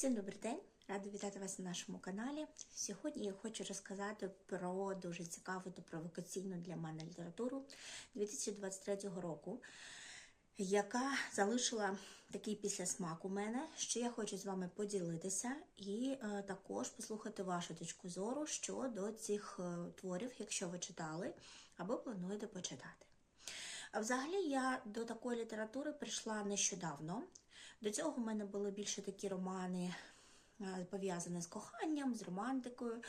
Всім добрий день! Рада вітати вас на нашому каналі. Сьогодні я хочу розказати про дуже цікаву та провокаційну для мене літературу 2023 року, яка залишила такий післясмак у мене, що я хочу з вами поділитися і е, також послухати вашу точку зору щодо цих е, творів, якщо ви читали або плануєте почитати. Взагалі я до такої літератури прийшла нещодавно. До цього в мене були більше такі романи, е, пов'язані з коханням, з романтикою,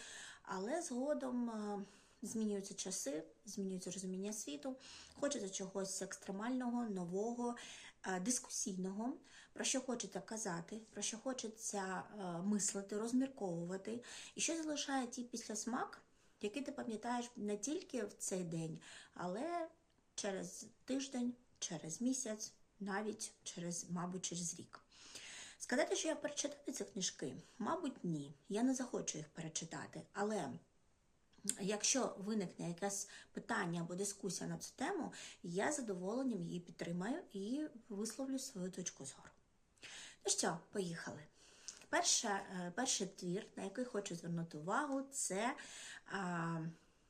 але згодом е, змінюються часи, змінюється розуміння світу. Хочеться чогось екстремального, нового, е, дискусійного, про що хочеться казати, про що хочеться мислити, розмірковувати, і що залишає ті післясмак, який ти пам'ятаєш не тільки в цей день, але через тиждень, через місяць, навіть через, мабуть, через рік. Сказати, що я перечитаю ці книжки, мабуть, ні. Я не захочу їх перечитати. Але якщо виникне якесь питання або дискусія на цю тему, я задоволенням її підтримаю і висловлю свою точку зору. Ну що, поїхали. Перша, перший твір, на який хочу звернути увагу, це а,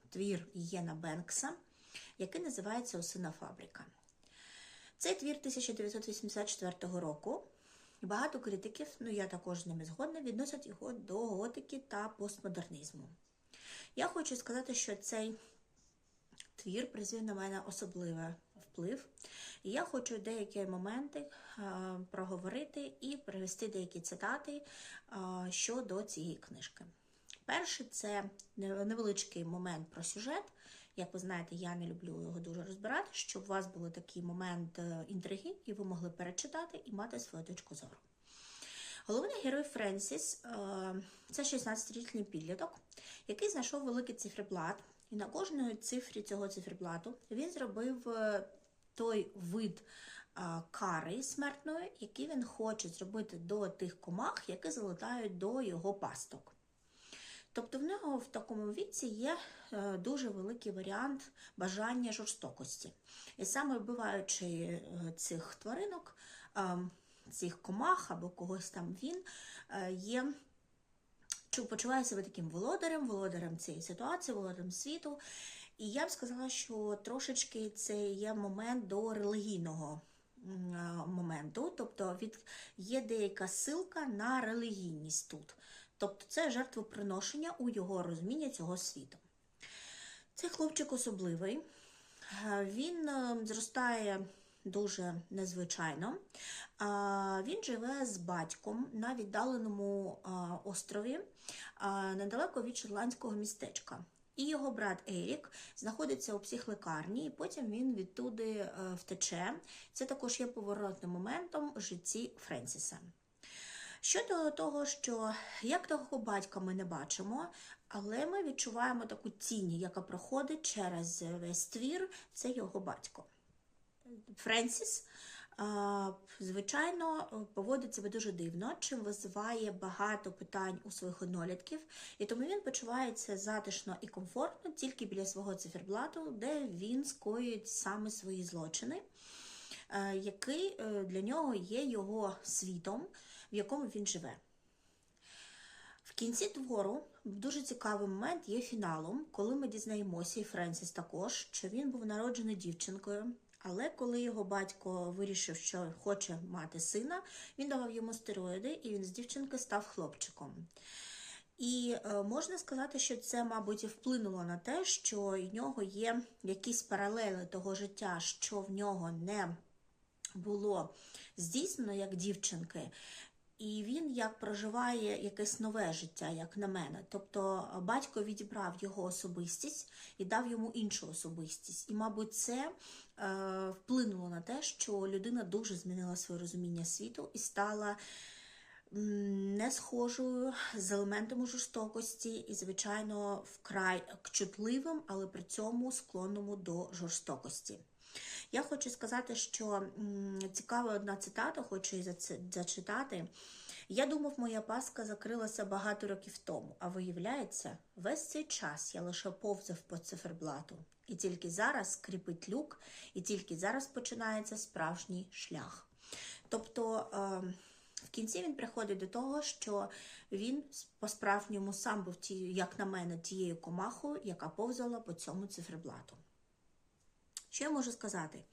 твір Єна Бенкса, який називається Осина фабрика. Цей твір 1984 року. Багато критиків, ну я також з ними згодна, відносять його до готики та постмодернизму. Я хочу сказати, що цей твір призвів на мене особливий вплив, і я хочу деякі моменти а, проговорити і привести деякі цитати а, щодо цієї книжки. Перше, це невеличкий момент про сюжет. Як ви знаєте, я не люблю його дуже розбирати, щоб у вас був такий момент е, інтриги, і ви могли перечитати і мати свою точку зору. Головний герой Френсіс е, це 16-річний підліток, який знайшов великий циферблат, і на кожної цифрі цього циферблату він зробив е, той вид кари смертної, який він хоче зробити до тих комах, які залетають до його пасток. Тобто в нього в такому віці є е, дуже великий варіант бажання жорстокості. І саме вбиваючи е, цих тваринок, е, цих комах або когось там він є. Почуває себе таким володарем, володарем цієї ситуації, володарем світу. І я б сказала, що трошечки це є момент до релігійного моменту, тобто від, є деяка силка на релігійність тут. Тобто це жертвоприношення у його розумінні цього світу. Цей хлопчик особливий, е, він е, зростає дуже незвичайно. Він живе з батьком на віддаленому острові недалеко від шотландського містечка. І його брат Ерік знаходиться у психлекарні, і потім він відтуди е, втече. Це також є поворотним моментом в житті Френсіса. Щодо того, що як того батька ми не бачимо, але ми відчуваємо таку тінь, яка проходить через весь твір, це його батько. Френсіс, звичайно, поводить себе дуже дивно, чим визиває багато питань у своїх однолітків, і тому він почувається затишно і комфортно тільки біля свого циферблату, де він скоює саме свої злочини, який е, для нього є його світом в якому він живе. В кінці твору дуже цікавий момент є фіналом, коли ми дізнаємося, і Френсіс також, що він був народжений дівчинкою, але коли його батько вирішив, що хоче мати сина, він давав йому стероїди, і він з дівчинки став хлопчиком. І е, можна сказати, що це, мабуть, і вплинуло на те, що в нього є якісь паралели того життя, що в нього не було здійснено як дівчинки, і він як проживає якесь нове життя, як на мене. Тобто батько відібрав його особистість і дав йому іншу особистість. І, мабуть, це е, вплинуло на те, що людина дуже змінила своє розуміння світу і стала. Не схожою з елементами жорстокості і, звичайно, вкрай чутливим, але при цьому склонному до жорстокості. Я хочу сказати, що цікава одна цитата, хочу її зачитати. Я думав, моя паска закрилася багато років тому, а виявляється, весь цей час я лише повзав по циферблату. І тільки зараз скріпить люк, і тільки зараз починається справжній шлях. Тобто ем, В кінці він приходить до того, що він по-справжньому сам був, як на мене, тією комахою, яка повзала по цьому циферблату. Що я можу сказати?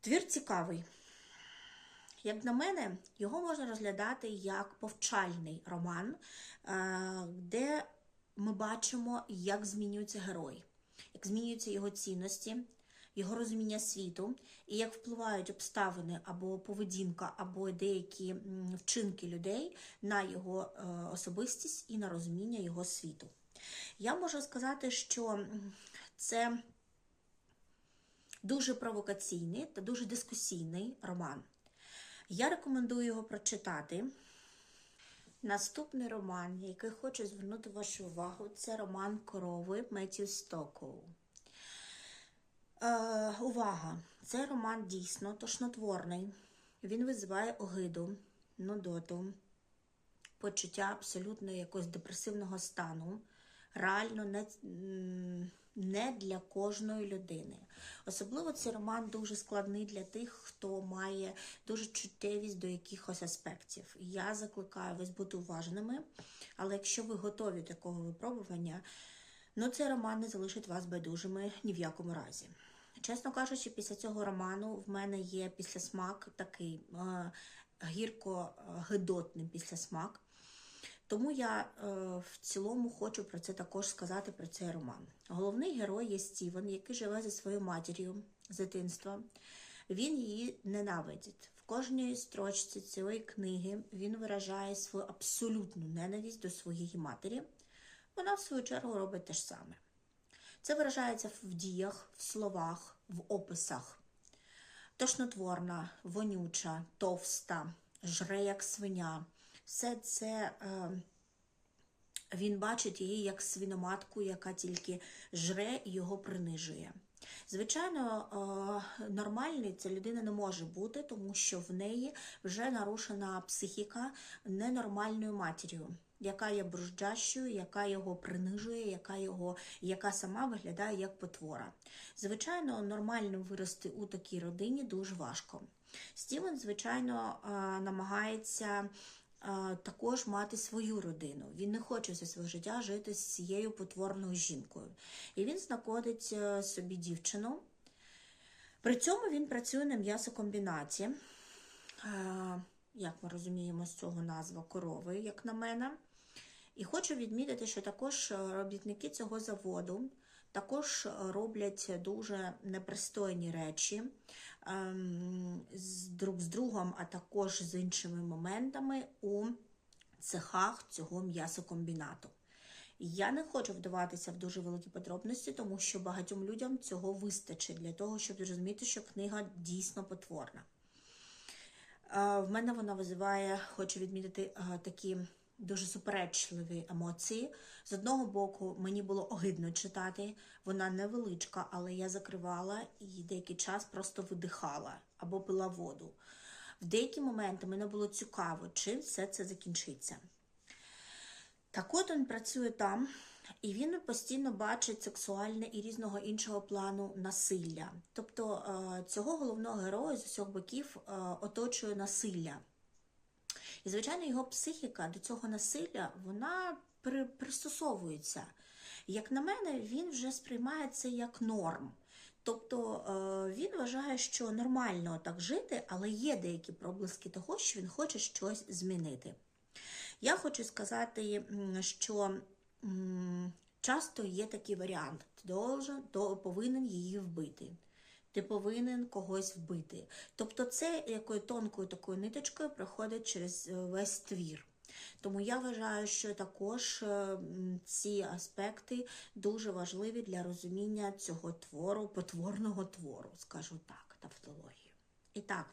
Твір цікавий. Як на мене, його можна розглядати як повчальний роман, де ми бачимо, як змінюється герой, як змінюються його цінності, його розуміння світу, і як впливають обставини або поведінка, або деякі вчинки людей на його е, особистість і на розуміння його світу. Я можу сказати, що це дуже провокаційний та дуже дискусійний роман. Я рекомендую його прочитати. Наступний роман, який хочу звернути вашу увагу, це роман Корови Меттю Стокоу. Е, Увага! Це роман дійсно тошнотворний. Він визиває огиду, нудоту, почуття абсолютно якогось депресивного стану. Реально не не для кожної людини. Особливо цей роман дуже складний для тих, хто має дуже чуттєвість до якихось аспектів. Я закликаю вас бути уважними, але якщо ви готові до такого випробування, ну цей роман не залишить вас байдужими ні в якому разі. Чесно кажучи, після цього роману в мене є післясмак такий е, гірко-гидотний післясмак. Тому я е, в цілому хочу про це також сказати про цей роман. Головний герой є Стівен, який живе зі своєю матір'ю з дитинства. Він її ненавидить. В кожній строчці цієї книги він виражає свою абсолютну ненависть до своєї матері. Вона, в свою чергу, робить те ж саме. Це виражається в діях, в словах, в описах. Тошнотворна, вонюча, товста, жре як свиня. Все це е, він бачить її як свиноматку, яка тільки жре і його принижує. Звичайно, е, нормальний ця людина не може бути, тому що в неї вже нарушена психіка ненормальною матір'ю яка є бруждящою, яка його принижує, яка його, яка сама виглядає як потвора. Звичайно, нормально вирости у такій родині дуже важко. Стівен, звичайно, намагається. Також мати свою родину. Він не хоче все своє життя жити з цією потворною жінкою. І він знаходить е, собі дівчину. При цьому він працює на м'ясокомбінаті, як ми розуміємо, з цього назва корови, як на мене. І хочу відмітити, що також е, робітники цього заводу також е, роблять дуже непристойні речі ем, з друг з другом, а також з іншими моментами у цехах цього м'ясокомбінату. Я не хочу вдаватися в дуже великі подробності, тому що багатьом людям цього вистачить для того, щоб зрозуміти, що книга дійсно потворна. Е, в мене вона визиває, хочу відмітити, такі дуже суперечливі емоції. З одного боку, мені було огидно читати, вона невеличка, але я закривала і деякий час просто видихала або пила воду. В деякі моменти мене було цікаво, чим все це закінчиться. Так от він працює там, і він постійно бачить сексуальне і різного іншого плану насилля. Тобто е, цього головного героя з усіх боків е, оточує насилля. І, звичайно, його психіка до цього насилля вона пристосовується. Як на мене, він вже сприймає це як норм. Тобто е, він вважає, що нормально так жити, але є деякі проблиски того, що він хоче щось змінити. Я хочу сказати, що часто є такий варіант: ти повинен її вбити ти повинен когось вбити. Тобто, це якою тонкою такою ниточкою проходить через е, весь твір. Тому я вважаю, що також е, ці аспекти дуже важливі для розуміння цього твору, потворного твору, скажу так, тавтології. І так,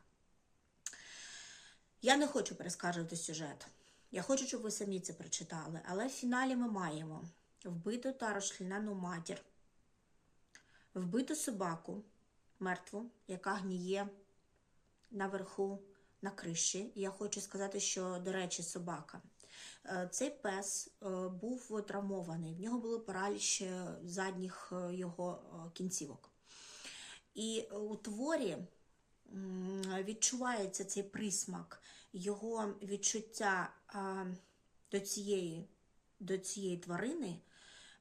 я не хочу перескажувати сюжет. Я хочу, щоб ви самі це прочитали, але в фіналі ми маємо вбиту та розчленену матір, вбиту собаку, мертву, яка гніє наверху на криші. я хочу сказати, що, до речі, собака. Е, цей пес е, був травмований, в нього були параліч задніх е, його кінцівок. І у творі відчувається цей присмак його відчуття до цієї, до цієї тварини,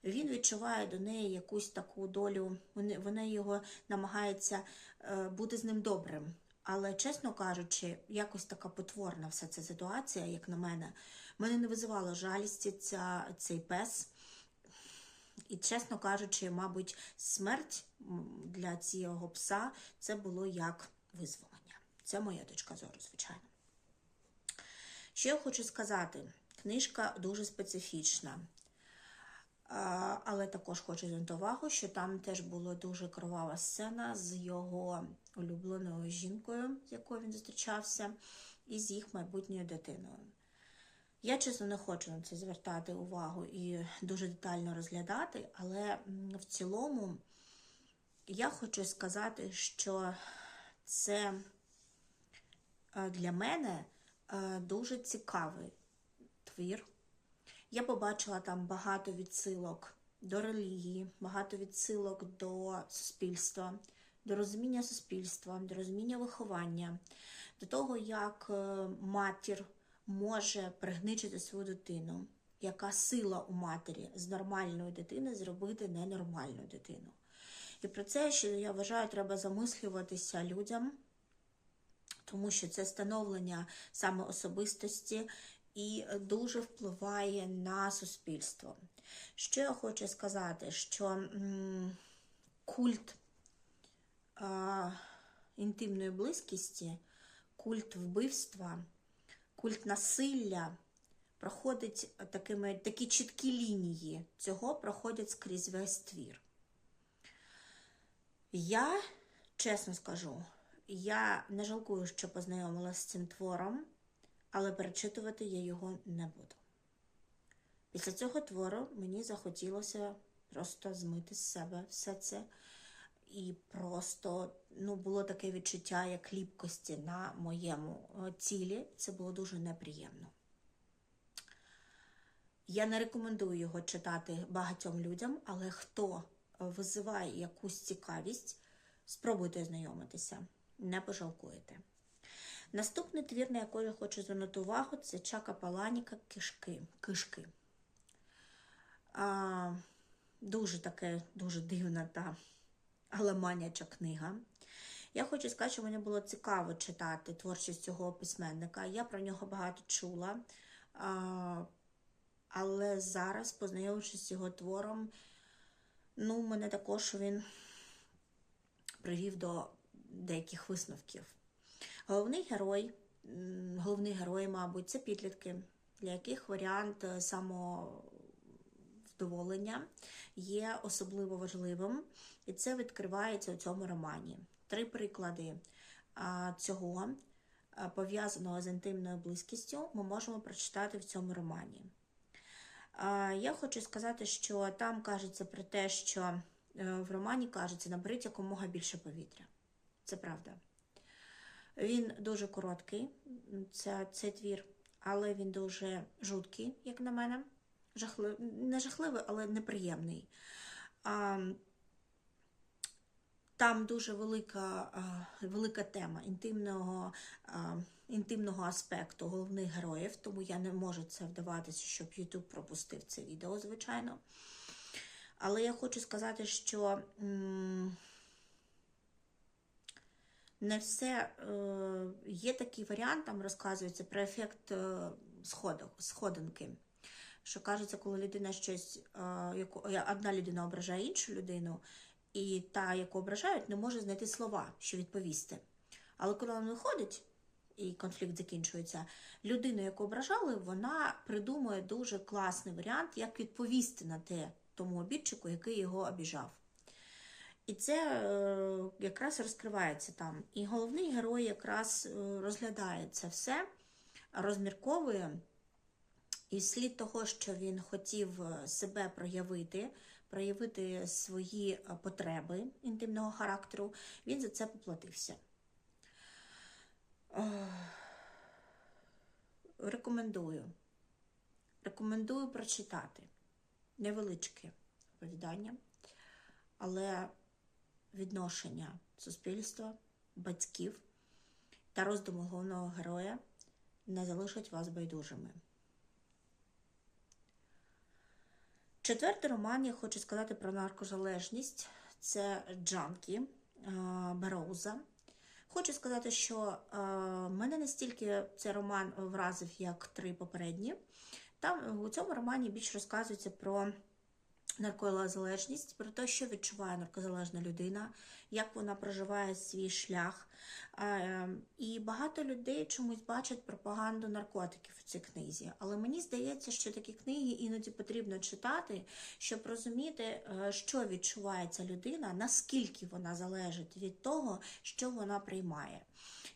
він відчуває до неї якусь таку долю, вона його намагається е, бути з ним добрим. Але, чесно кажучи, якось така потворна вся ця ситуація, як на мене, мене не визивала жалісті ця, цей пес. І, чесно кажучи, мабуть, смерть для цього пса це було як визволення. Це моя точка зору, звичайно. Що я хочу сказати? Книжка дуже специфічна. Але також хочу звернути увагу, що там теж була дуже кровава сцена з його улюбленою жінкою, з якою він зустрічався, і з їх майбутньою дитиною. Я, чесно, не хочу на це звертати увагу і дуже детально розглядати, але в цілому я хочу сказати, що це е, для мене е, дуже цікавий твір. Я побачила там багато відсилок до релігії, багато відсилок до суспільства, до розуміння суспільства, до розуміння виховання, до того, як е, матір може пригничити свою дитину, яка сила у матері з нормальної дитини зробити ненормальну дитину. І про це, що я вважаю, треба замислюватися людям, тому що це становлення саме особистості і дуже впливає на суспільство. Що я хочу сказати, що культ а, інтимної близькості, культ вбивства, культ насилля проходить такими, такі чіткі лінії цього проходять скрізь весь твір. Я, чесно скажу, я не жалкую, що познайомилася з цим твором, але перечитувати я його не буду. Після цього твору мені захотілося просто змити з себе все це. І просто ну, було таке відчуття як ліпкості на моєму е, тілі. Це було дуже неприємно. Я не рекомендую його читати багатьом людям, але хто визиває якусь цікавість, спробуйте ознайомитися, не пожалкуєте. Наступний твір, на який я хочу звернути увагу, це Чака Паланіка Кишки. Кишки. А, дуже таке, дуже дивна та але маняча книга. Я хочу сказати, що мені було цікаво читати творчість цього письменника. Я про нього багато чула. А, але зараз, познайомившись з його твором, ну, мене також він привів до деяких висновків. Головний герой, головний герой, мабуть, це підлітки, для яких варіант е, самовдоволення є особливо важливим, і це відкривається у цьому романі. Три приклади цього пов'язаного з інтимною близькістю ми можемо прочитати в цьому романі. Я хочу сказати, що там кажеться про те, що е, в романі кажеться, наберіть якомога більше повітря. Це правда. Він дуже короткий, це, цей твір, але він дуже жуткий, як на мене. Жахли... Не жахливий, але неприємний. А, там дуже велика, а, велика тема інтимного, а, інтимного аспекту головних героїв, тому я не можу це вдаватися, щоб YouTube пропустив це відео, звичайно. Але я хочу сказати, що м, не все е, є такий варіант, там розказується про ефект е, сходинки. Що кажеться, коли людина щось, е, одна людина ображає іншу людину, і та, яку ображають, не може знайти слова, що відповісти. Але коли він виходить, і конфлікт закінчується, людину, яку ображали, вона придумує дуже класний варіант, як відповісти на те тому обідчику, який його обіжав. І це е, якраз розкривається там. І головний герой якраз е, розглядає це все, розмірковує. І слід того, що він хотів себе проявити, проявити свої потреби інтимного характеру, він за це поплатився. Рекомендую. Рекомендую прочитати невеличке оповідання, але відношення суспільства, батьків та роздуму головного героя не залишать вас байдужими. Четвертий роман я хочу сказати про наркозалежність. Це Джанкі е, Бероуза. Хочу сказати, що е, мене настільки цей роман вразив, як три попередні. Там у цьому романі більш розказується про наркозалежність, про те, що відчуває наркозалежна людина, як вона проживає свій шлях. Е, І багато людей чомусь бачать пропаганду наркотиків у цій книзі. Але мені здається, що такі книги іноді потрібно читати, щоб розуміти, е, що відчуває ця людина, наскільки вона залежить від того, що вона приймає.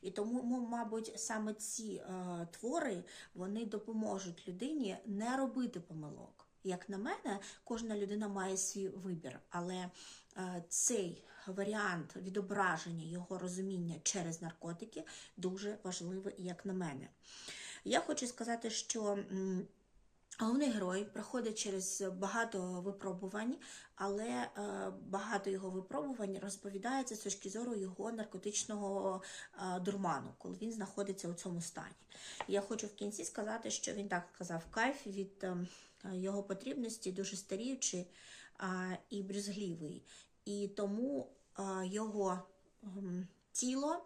І тому, мабуть, саме ці е, твори вони допоможуть людині не робити помилок. Як на мене, кожна людина має свій вибір, але е, цей варіант відображення його розуміння через наркотики дуже важливий, як на мене. Я хочу сказати, що. Головний герой проходить через багато випробувань, але е, багато його випробувань розповідається з точки зору його наркотичного е, дурману, коли він знаходиться у цьому стані. Я хочу в кінці сказати, що він так сказав кайф від е, його потрібності, дуже старіючий і брюзгливий. І тому його е, тіло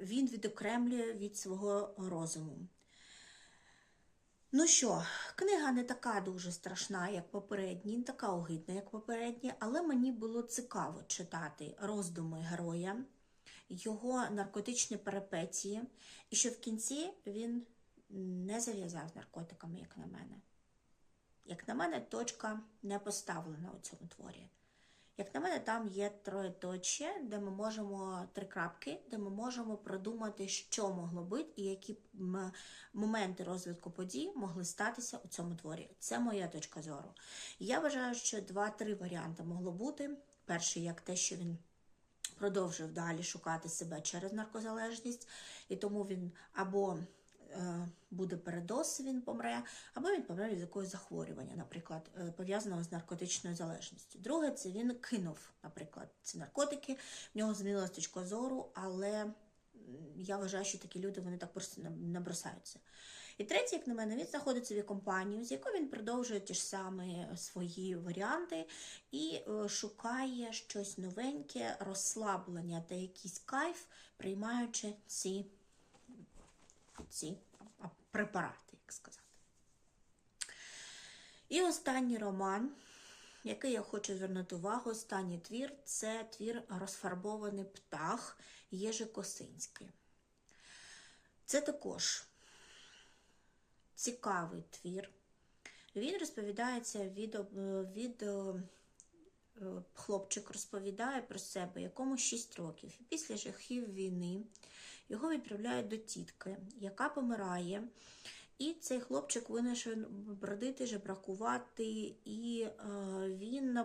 він відокремлює від свого розуму. Ну що, книга не така дуже страшна, як попередні, не така огидна, як попередні, але мені було цікаво читати роздуми героя, його наркотичні перипетії, і що в кінці він не зав'язав з наркотиками, як на мене. Як на мене, точка не поставлена у цьому творі. Як на мене, там є троєточє, де ми можемо три крапки, де ми можемо продумати, що могло бути і які моменти розвитку подій могли статися у цьому творі. Це моя точка зору. Я вважаю, що два-три варіанти могло бути. Перший, як те, що він продовжив далі шукати себе через наркозалежність, і тому він або буде передоз, він помре, або він помре від якогось захворювання, наприклад, е, пов'язаного з наркотичною залежністю. Друге, це він кинув, наприклад, ці наркотики, в нього змінилась точка зору, але я вважаю, що такі люди вони так просто не бросаються. І третє, як на мене, він знаходиться в компанію, з якою він продовжує ті ж самі свої варіанти і е, шукає щось новеньке, розслаблення та якийсь кайф, приймаючи ці ці препарати, як сказати. І останній роман, який я хочу звернути увагу, останній твір це твір Розфарбований птах Єжи Косинський. Це також цікавий твір. Він розповідається від від е, хлопчик розповідає про себе, якому 6 років. Після жахів війни його відправляють до тітки, яка помирає. І цей хлопчик винайшов бродити, жебракувати, і е, він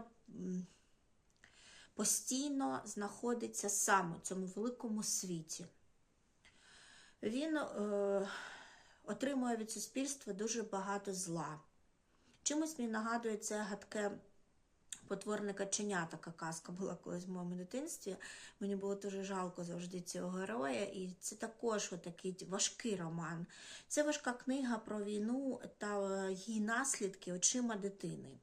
постійно знаходиться сам у цьому великому світі. Він е, отримує від суспільства дуже багато зла. Чимось мені нагадує це гадке Потворне каченя така казка була колись в моєму дитинстві. Мені було дуже жалко завжди цього героя, і це також такий важкий роман. Це важка книга про війну та її наслідки очима дитини.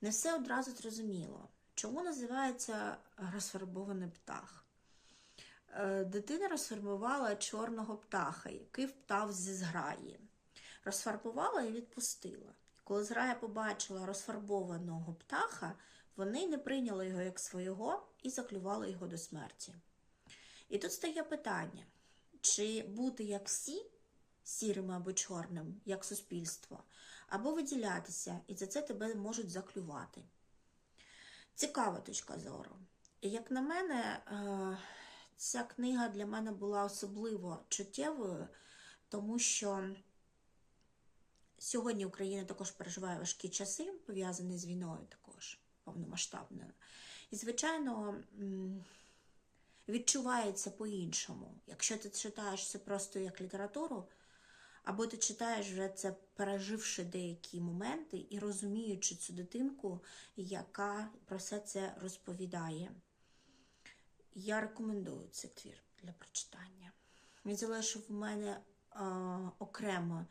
Не все одразу зрозуміло. Чому називається розфарбований птах? Е, дитина розфарбувала чорного птаха, який вптав зі зграї. Розфарбувала і відпустила. Коли зграя побачила розфарбованого птаха, вони не прийняли його як свого і заклювали його до смерті. І тут стає питання: чи бути як всі, сірим або чорним, як суспільство, або виділятися, і за це тебе можуть заклювати. Цікава точка зору. І як на мене, е, ця книга для мене була особливо чуттєвою, тому що. Сьогодні Україна також переживає важкі часи, пов'язані з війною також повномасштабною. І, звичайно, відчувається по-іншому. Якщо ти читаєш це просто як літературу, або ти читаєш вже це, переживши деякі моменти і розуміючи цю дитинку, яка про все це розповідає. Я рекомендую цей твір для прочитання. він залишив в мене е, окремо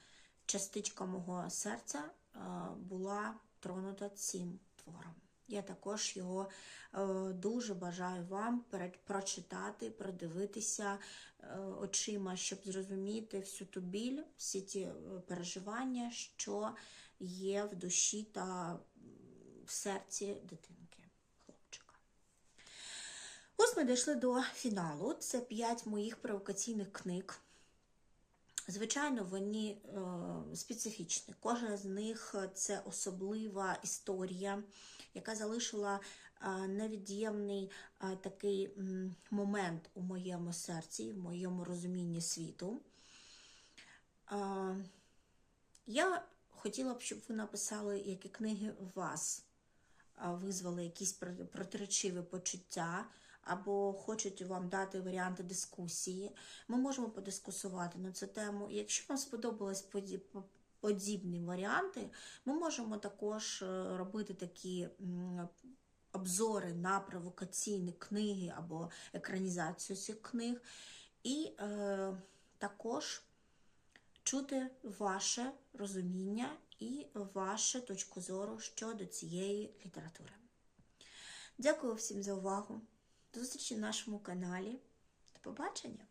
частичка мого серця е, була тронута цим твором. Я також його е, дуже бажаю вам прочитати, продивитися е, очима, щоб зрозуміти всю ту біль, всі ті переживання, що є в душі та в серці дитинки, хлопчика. Ось ми дійшли до фіналу. Це п'ять моїх провокаційних книг. Звичайно, вони е, специфічні. Кожна з них це особлива історія, яка залишила е, невід'ємний е, такий момент у моєму серці, в моєму розумінні світу. Е, я хотіла б, щоб ви написали, які книги вас визвали якісь про- протиречиві почуття, або хочуть вам дати варіанти дискусії. Ми можемо подискусувати на цю тему. Якщо вам сподобались поді- подібні варіанти, ми можемо також е, робити такі обзори на провокаційні книги або екранізацію цих книг. І е, також чути ваше розуміння і вашу точку зору щодо цієї літератури. Дякую всім за увагу. Зустрічі в нашому каналі. До побачення!